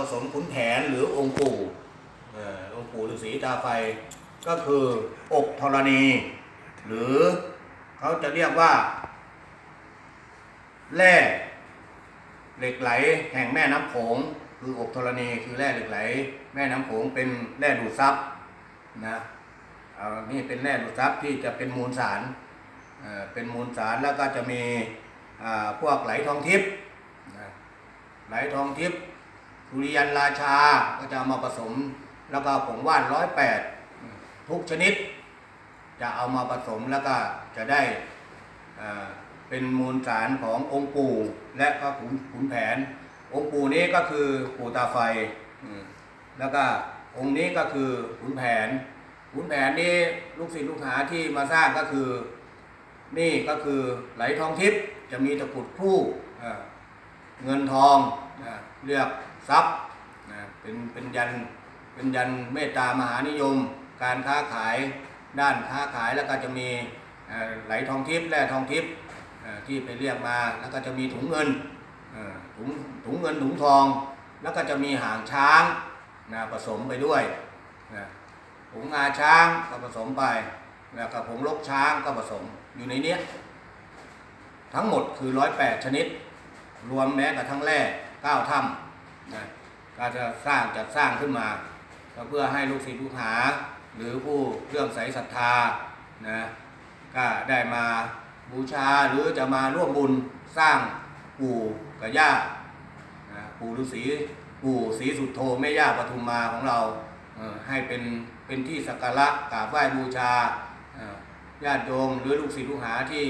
ผสมขุนแผนหรือองค์ปู่องค์ปู่ฤาษีตาไฟ ก็คืออกธรณี หรือเขาจะเรียกว่า แร่เหล็กไหลแห่งแม่น้ำโขงคืออกธรณีคือแร่เหล็กไหล แม่น้ำโขงเป็นแร่ดูดซับนะเอานี่เป็นแร่ดูดซับที่จะเป็นมูลสารเป็นมูลสารแล้วก็จะมีพวกไหลทองทิพย์ไหลทองทิพย์ สุริยันราชาก็จะามาผสม แล้วก็ผงว่านร้อยแปดทุกชนิด จะเอามาผสมแล้วก็จะได้เป็นมูลสารขององค์ปู่และก็ขุนขุนแผน องค์ปู่นี้ก็คือปู่ตาไฟ แล้วก็องค์นี้ก็คือขุนแผนขุนแผนนี้ลูกศิษย์ลูกหาที่มาสร้างก็คือ นี่ก็คือไหลทองทิพย์จะมีตะกุดคู่เงินทองเรียก ทรัพย์นะเป็นเป็นยันเป็นยันเมตตามหานิยม การค้าขายด้านค้าขายแล้วก็จะมีไหลทองทิพย์แร่ทองทิพย์ที่ไปเรียกมาแล้วก็จะมีถุงเงินถุงถุงเงินถุงทอง แล้วก็จะมีหางช้างนะผสมไปด้วยนะผงงาช้างก็ผสมไป แล้วก็ผงลกช้างก็ผสมอยู่ในนี้ทั้งหมดคือร้อยแปดชนิด รวมแม้กระทั่งแร่เก้าถ้ำ นะก็จะสร้างจัดสร้างขึ้นมาก็เพื่อให้ลูกศิษย์ลูกหา หรือผู้เรื่องใสศรัทธานะก็ได้มาบูชาหรือจะมาร่วมบุญสร้างปู่กับย่านะปู่ฤาษีปู่ศรีสุดโธแม่ย่าปทุมมาของเราให้เป็นเป็นที่สักการะกราบไหว้บูชาญาติโยมหรือลูกศิษย์ลูกหาที่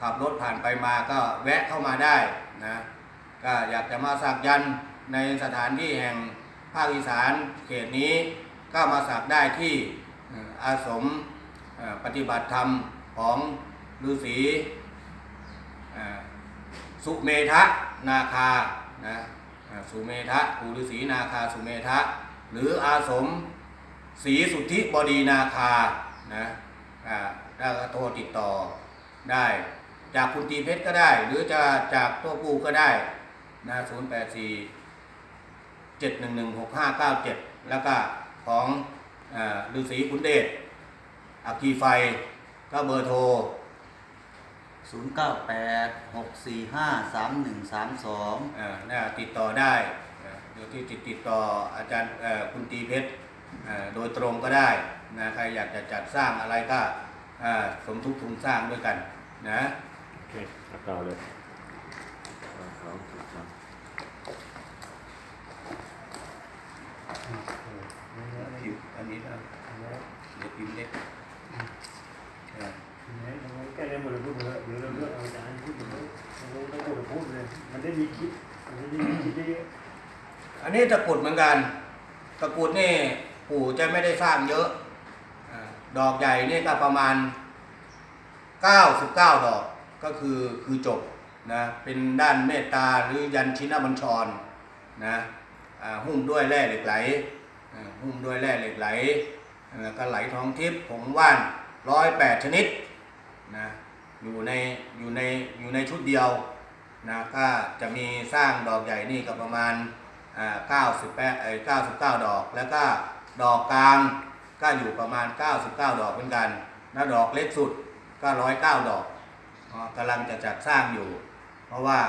ขับรถผ่านไปมาก็แวะเข้ามาได้นะก็อยากจะมาสักยันต์ ในสถานที่แห่งภาคอีสานเขตนี้ก็มาสักได้ที่อาสมปฏิบัติธรรมของฤาษีสุเมทะนาคานะสุเมทะปู่ฤาษีนาคาสุเมทะหรืออาสมศรีสุทธิบดีนาคานะอ่าได้ก็โทรติดต่อได้ จากคุณตีเพชรก็ได้ หรือจะจากตัวปูก็ได้นะ0 8 4 7 1 1 6 5 9 7 แล้วก็ของอ่าฤาษีขุนเดชอัคคีไฟก็เบอร์โทรศูนย์เก้าแปดหกสี่ห้าสามหนึ่งสามสองอ่าน่าติดต่อได้อ่าโดยที่ติดติดต่ออาจารย์เอ่อคุณตีเพชรอ่าโดยตรงก็ได้นะใครอยากจะจัดสร้างอะไรก็อ่าสมทุกทุนสร้างด้วยกันนะ โอเคเอาต่อเลยสองสองสามพิมพ์อันนี้นะเดี๋ยวพิมพ์เล็กอ่า แค่ได้หมดเลยพูดเลยเดี๋ยวเราเลือกเอาอาจารย์พูดเลยเราต้องพูดพูดเลย มันได้มีคลิปมันได้มีคลิปเยอะอันนี้ตะกรุดเหมือนกัน ตะกรุดนี่ปู่จะไม่ได้สร้างเยอะอาดอกใหญ่นี่ก็ประมาณ 99 ดอกก็คือคือจบนะเป็นด้านเมตตาหรือยันชินบัญชรนะอ่าหุ้มด้วยแร่เหล็กไหลอ่าหุ้มด้วยแร่เหล็กไหลแล้วก็ไหลท้องทิพย์ผงว่านร้อยแปดชนิดนะอยู่ในอยู่ในอยู่ในชุดเดียว นะก็จะมีสร้างดอกใหญ่นี่ก็ประมาณ98เอ้ย99 ดอก แล้วก็ดอกกลางก็อยู่ประมาณ 99 ดอกเหมือนกันนะดอกเล็กสุดก็ 109 ดอกกำลังจะจัดสร้างอยู่ เพราะว่า